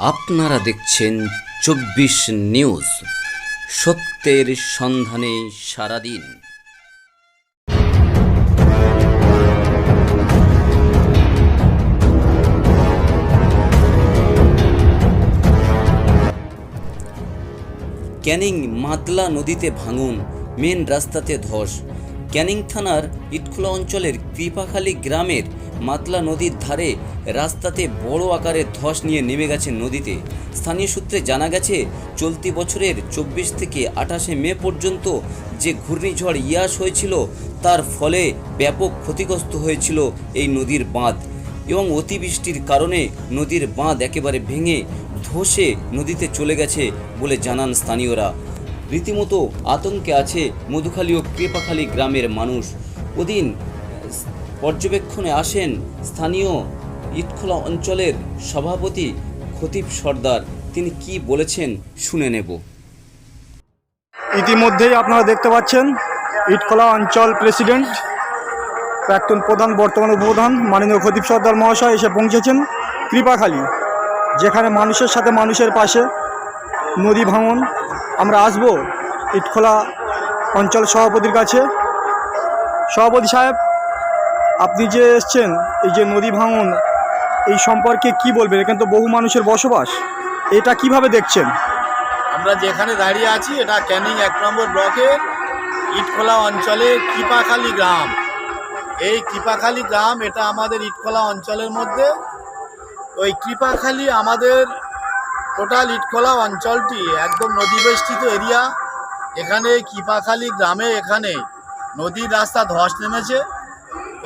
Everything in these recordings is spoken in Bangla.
আপনারা দেখছেন চব্বিশ নিউজ। সত্যের সন্ধানে সারাদিন। ক্যানিং মাতলা নদীতে ভাঙুন, মেন রাস্তাতে ধস। ক্যানিং থানার ইটখোলা অঞ্চলের কৃপাখালী গ্রামের মাতলা নদীর ধারে রাস্তাতে বড় আকারের ধস নিয়ে নেমে গেছে নদীতে। স্থানীয় সূত্রে জানা গেছে, চলতি বছরের চব্বিশ থেকে আঠাশে মে পর্যন্ত যে ঘূর্ণিঝড় ইয়াস হয়েছিল, তার ফলে ব্যাপক ক্ষতিগ্রস্ত হয়েছিল এই নদীর বাঁধ এবং অতিবৃষ্টির কারণে নদীর বাঁধ একেবারে ভেঙে ধসে নদীতে চলে গেছে বলে জানান স্থানীয়রা। রীতিমতো আতঙ্কে আছে মধুখালী ও কৃপাখালী গ্রামের মানুষ। ওদিন পর্যবেক্ষণে আসেন স্থানীয় ইটখোলা অঞ্চলের সভাপতি খতিব সর্দার। তিনি কি বলেছেন শুনে নেব। ইতিমধ্যেই আপনারা দেখতে পাচ্ছেন, ইটখোলা অঞ্চল প্রেসিডেন্ট, প্রাক্তন প্রধান, বর্তমান উপপ্রধান মাননীয় খতিব সর্দার মহাশয় এসে পৌঁছেছেন কৃপাখালী, যেখানে মানুষের সাথে মানুষের পাশে, নদী ভাঙন। আমরা আসব ইটখোলা অঞ্চল সভাপতির কাছে। সভাপতি সাহেব আপনি যে এসছেন, এই যে নদী ভাঙন, এই সম্পর্কে কি বলবেন? এখানে তো বহু মানুষের বসবাস। এটা কীভাবে দেখছেন? আমরা যেখানে দাঁড়িয়ে আছি, এটা ক্যানিং এক নম্বর ব্লকের ইটখোলা অঞ্চলে কিপাখালী গ্রাম। এই কৃপাখালী গ্রাম, এটা আমাদের ইটখোলা অঞ্চলের মধ্যে। ওই কৃপাখালী আমাদের টোটাল ইটখোলা অঞ্চলটি একদম নদীবেষ্টিত এরিয়া। এখানে কৃপাখালী গ্রামে এখানে নদীর রাস্তা ধস নেমেছে।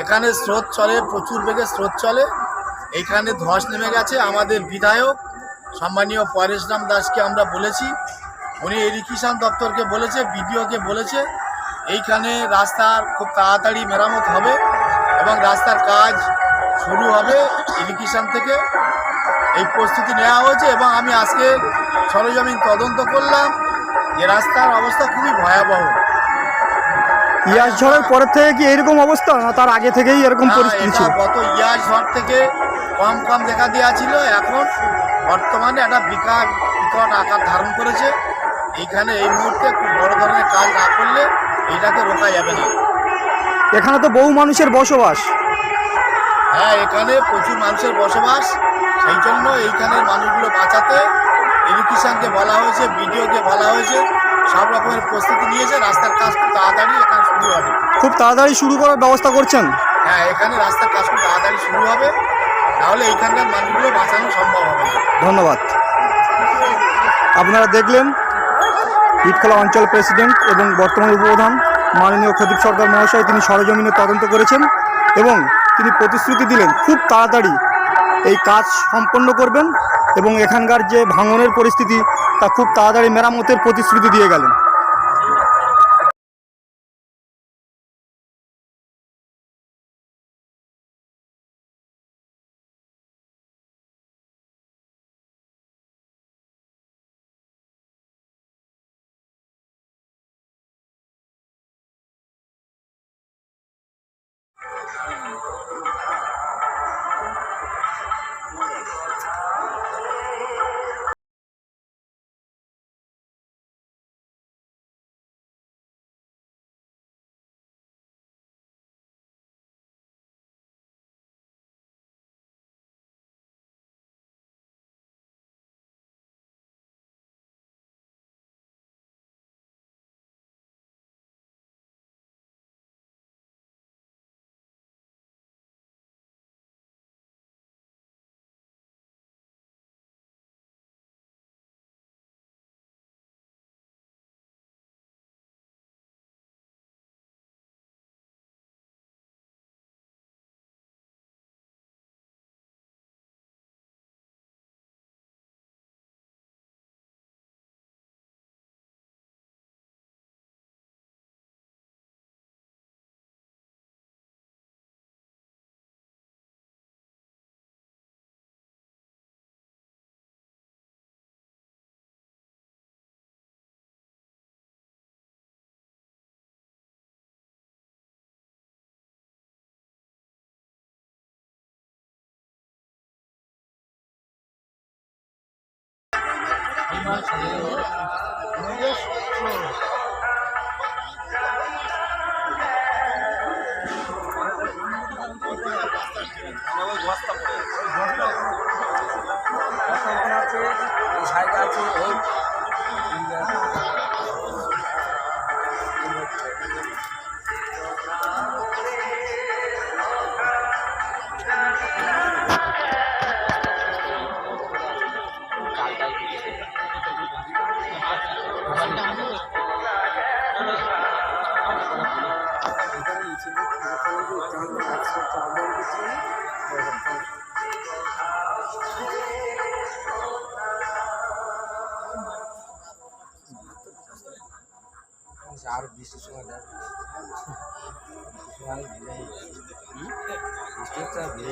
এখানে স্রোত চলে, প্রচুর বেগে স্রোত চলে। এইখানে ধস নেমে গেছে। আমাদের বিধায়ক, সম্মানীয় পরেশরাম দাসকে আমরা বলেছি। উনি এডুকেশন দপ্তরকে বলেছে, বিডিওকে বলেছে। এইখানে রাস্তার খুব তাড়াতাড়ি মেরামত হবে এবং রাস্তার কাজ শুরু হবে এডুকেশন থেকে। এই প্রস্তুতি নেওয়া হয়েছে এবং আমি আজকে সরজমিন তদন্ত করলাম। যে রাস্তার অবস্থা খুবই ভয়াবহ। ইয়াস ঝড়ের পরের থেকে কি এরকম অবস্থা? না তার আগে থেকেই এরকম পরিস্থিতি ছিল? গত ইয়ার ঝড় থেকে কম কম দেখা দেওয়া ছিল এখন বর্তমানে একটা বিকাশ বিকট আকার ধারণ করেছে। এইখানে এই মুহূর্তে খুব বড় ধরনের কাজ না করলে এটাকে রোকা যাবে না। এখানে তো বহু মানুষের বসবাস। হ্যাঁ এখানে প্রচুর মানুষের বসবাস। সেই জন্য এইখানের মানুষগুলো বাঁচাতে এডুকেশনকে বলা হয়েছে বিডিওকে বলা হয়েছে। সব রকমের প্রস্তুতি নিয়েছে রাস্তার কাজ খুব তাড়াতাড়ি এখানে শুরু হবে। খুব তাড়াতাড়ি শুরু করার ব্যবস্থা করছেন? হ্যাঁ এখানে রাস্তার কাজ খুব তাড়াতাড়ি শুরু হবে তাহলে এইখানকার মানুষগুলো বাঁচানো সম্ভব হবে ধন্যবাদ। আপনারা দেখলেন ইটখোলা অঞ্চল প্রেসিডেন্ট এবং বর্তমান উপপ্রধান মাননীয় খতিব সরকার মহাশয় তিনি সরজমিনে তদন্ত করেছেন এবং তিনি প্রতিশ্রুতি দিলেন খুব তাড়াতাড়ি এই কাজ সম্পন্ন করবেন এবং এখানকার যে ভাঙনের পরিস্থিতি তা খুব তাড়াতাড়ি মেরামতের প্রতিশ্রুতি দিয়ে গেলেন বস্তা আর বৃষ্টির সময় দেখ বৃষ্টির সময়